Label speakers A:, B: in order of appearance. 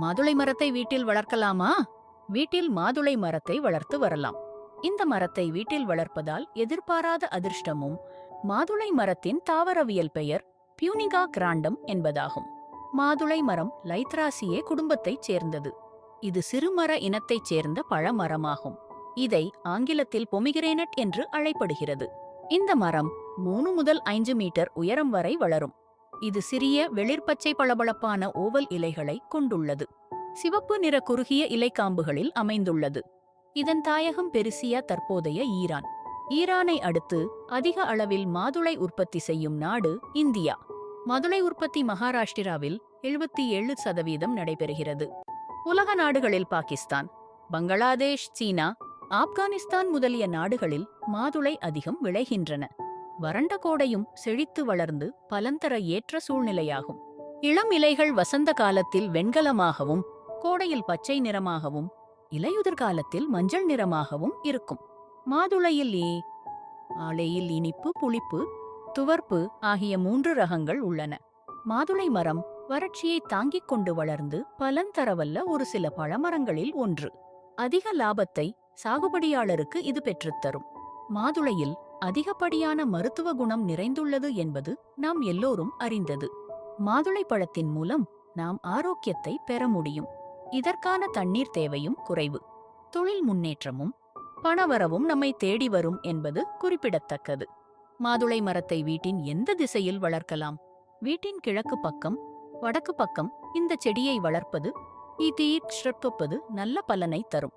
A: மாதுளை மரத்தை வீட்டில் வளர்க்கலாமா? வீட்டில் மாதுளை மரத்தை வளர்த்து வரலாம். இந்த மரத்தை வீட்டில் வளர்ப்பதால் எதிர்பாராத அதிர்ஷ்டமும் மாதுளை மரத்தின் தாவரவியல் பெயர் பியூனிகா கிராண்டம் என்பதாகும். மாதுளை மரம் லைத்ராசியே குடும்பத்தைச் சேர்ந்தது. இது சிறுமர இனத்தைச் சேர்ந்த பழமரமாகும் இதை ஆங்கிலத்தில் பொமிகிரேனட் என்று அழைப்படுகிறது. இந்த மரம் மூணு முதல் ஐந்து மீட்டர் உயரம் வரை வளரும். இது சிறிய வெளிர்பச்சை பளபளப்பான ஓவல் இலைகளை கொண்டுள்ளது. சிவப்பு நிற குறுகிய இலைக்காம்புகளில் அமைந்துள்ளது. இதன் தாயகம் பெருசியா தற்போதைய ஈரான். ஈரானை அடுத்து அதிக அளவில் மாதுளை உற்பத்தி செய்யும் நாடு இந்தியா. மாதுளை உற்பத்தி மகாராஷ்டிராவில் எழுபத்தி ஏழு சதவீதம் நடைபெறுகிறது. உலக நாடுகளில் பாகிஸ்தான் பங்களாதேஷ் சீனா ஆப்கானிஸ்தான் முதலிய நாடுகளில் மாதுளை அதிகம் விளைகின்றன. வறண்ட கோடையும் செழித்து வளர்ந்து பலந்தர ஏற்ற சூழ்நிலையாகும். இளம் இலைகள் வசந்த காலத்தில் வெண்கலமாகவும் கோடையில் பச்சை நிறமாகவும் இலையுதிர் காலத்தில் மஞ்சள் நிறமாகவும் இருக்கும். மாதுளையில் ஏ ஆலையில் இனிப்பு புளிப்பு துவர்ப்பு ஆகிய மூன்று ரகங்கள் உள்ளன. மாதுளை மரம் வறட்சியை தாங்கிக் கொண்டு வளர்ந்து பலன் தரவல்ல ஒரு சில பழமரங்களில் ஒன்று. அதிக லாபத்தை சாகுபடியாளருக்கு இது பெற்றுத்தரும். மாதுளையில் அதிகப்படியான மருத்துவ குணம் நிறைந்துள்ளது என்பது நாம் எல்லோரும் அறிந்தது. மாதுளை பழத்தின் மூலம் நாம் ஆரோக்கியத்தை பெற முடியும். இதற்கான தண்ணீர் தேவையும் குறைவு. தொழில் முன்னேற்றமும் பணவரவும் நம்மை தேடி வரும் என்பது குறிப்பிடத்தக்கது. மாதுளை மரத்தை வீட்டின் எந்த திசையில் வளர்க்கலாம்? வீட்டின் கிழக்கு பக்கம் வடக்கு பக்கம் இந்த செடியை வளர்ப்பது ஈட்டீர் நல்ல பலனை தரும்.